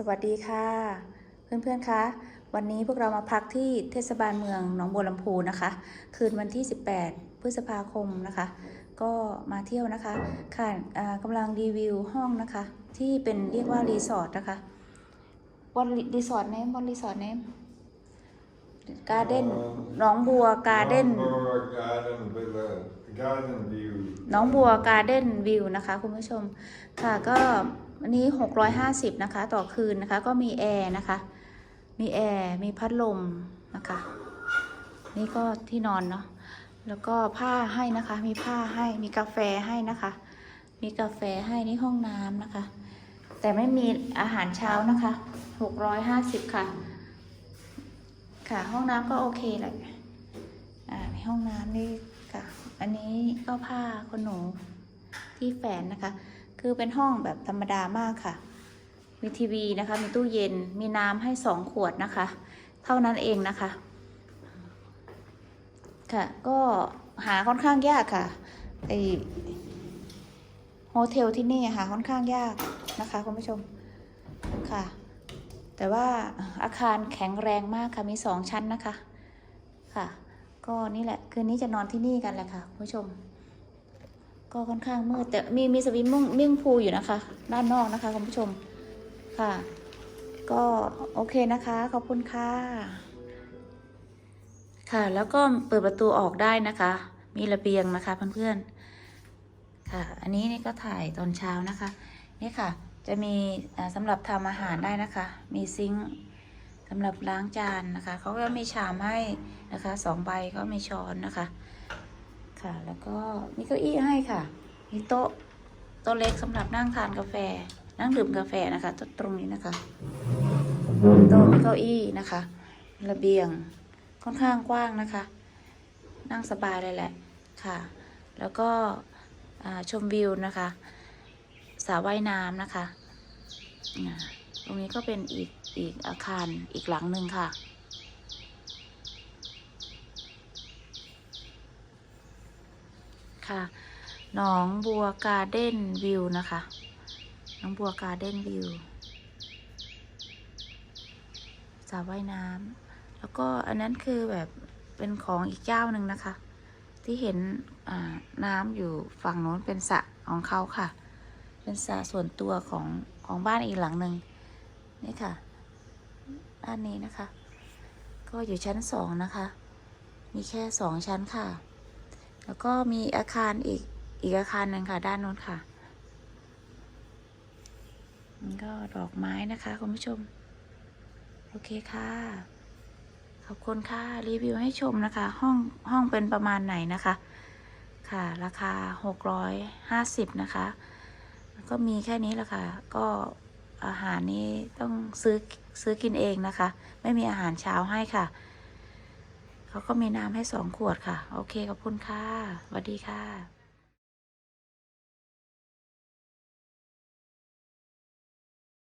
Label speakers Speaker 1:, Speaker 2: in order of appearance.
Speaker 1: สวัสดีค่ะ เพื่อนๆคะวันนี้พวกเรามาพักที่เทศบาลเมืองหนองบัวลำพูนะคะ คืนวันที่ 18 พฤษภาคมนะคะ ก็มาเที่ยวนะคะค่ะอ่ากำลังรีวิวห้องนะคะ ที่เป็นเรียกว่ารีสอร์ทนะคะวันรีสอร์ทเนมวันรีสอร์ทเนมการ์เด้นหนองบัวการ์เด้น
Speaker 2: Marlborough Garden with a garden view.
Speaker 1: น้องบัวการ์เด้นวิวนะคะคุณผู้ชมค่ะก็ อันนี้ 650 นะคะ ต่อคืนนะคะ ก็มีแอร์นะคะ มีแอร์ มีพัดลมนะคะ นี่ก็ที่นอนเนาะ แล้วก็ผ้าให้นะคะ มีผ้าให้ มีกาแฟให้นะคะ มีกาแฟให้นี่ห้องน้ำนะคะ แต่ไม่มีอาหารเช้านะคะ 650 ค่ะ ค่ะ ห้องน้ำก็โอเคแหละอ่าในห้องน้ำนี่ค่ะ อันนี้ก็ผ้าขนหนูที่แฝนนะคะ คือเป็นห้องแบบธรรมดามากค่ะ มีทีวีนะคะ มีตู้เย็น มีน้ำให้สองขวดนะคะ เท่านั้นเองนะคะ ค่ะ ก็หาค่อนข้างยากค่ะ ไอโฮเทลที่นี่หาค่อนข้างยากนะคะคุณผู้ชม ค่ะ แต่ว่าอาคารแข็งแรงมากค่ะ มีสองชั้นนะคะ ค่ะ ก็นี่แหละ คืนนี้จะนอนที่นี่กันแหละค่ะคุณผู้ชม ก็ค่อนข้างมืดแต่มีมีสวิมมิ่งมิ่งพูอยู่นะคะ ด้านนอกนะคะคุณผู้ชมค่ะ ก็โอเคนะคะ ขอบคุณค่ะ ค่ะแล้วก็เปิดประตูออกได้นะคะ มีระเบียงนะคะเพื่อนๆค่ะ อันนี้นี่ก็ถ่ายตอนเช้านะคะ นี่ค่ะ จะมีอ่าสำหรับทำอาหารได้นะคะ มีซิงค์สำหรับล้างจานนะคะเขาก็มีชามให้นะคะสองใบก็มีช้อนนะคะ ค่ะ แล้วก็มีเก้าอี้ให้ค่ะ มีโต๊ะโต๊ะเล็กสำหรับนั่งทานกาแฟ นั่งดื่มกาแฟนะคะตตรงนี้นะคะโต๊ะมีเก้าอี้นะคะ ระเบียงค่อนข้างกว้างนะคะ นั่งสบายเลยแหละค่ะ แล้วก็ชมวิวนะคะสระว่ายน้ำนะคะ ตรงนี้ก็เป็นอีกอีกอาคารอีกหลังหนึ่งค่ะ ค่ะหนองบัวการ์เด้นวิวนะคะหนองบัวการ์เด้นวิวสระว่ายน้ำแล้วก็อันนั้นคือแบบเป็นของอีกเจ้าหนึ่งนะคะ ที่เห็นน้ำอยู่ฝั่งโน้นเป็นสระของเขาค่ะ เป็นสระส่วนตัวของของบ้านอีกหลังหนึ่งนี่ค่ะด้านนี้นะคะ ก็อยู่ชั้นสองนะคะ มีแค่สองชั้นค่ะ แล้วก็มีอาคารอีกอีกอาคารหนึ่งค่ะ ด้านโน้นค่ะนี่ก็ดอกไม้นะคะคุณผู้ชม โอเคค่ะ ขอบคุณค่ะ รีวิวให้ชมนะคะ ห้องห้องเป็นประมาณไหนนะคะ ค่ะ ราคา 650 นะคะแล้วก็มีแค่นี้แหละค่ะ ก็อาหารนี้ต้องซื้อซื้อกินเองนะคะ ไม่มีอาหารเช้าให้ค่ะ เขาก็มีน้ำให้สองขวดค่ะ โอเคขอบคุณค่ะสวัสดีค่ะ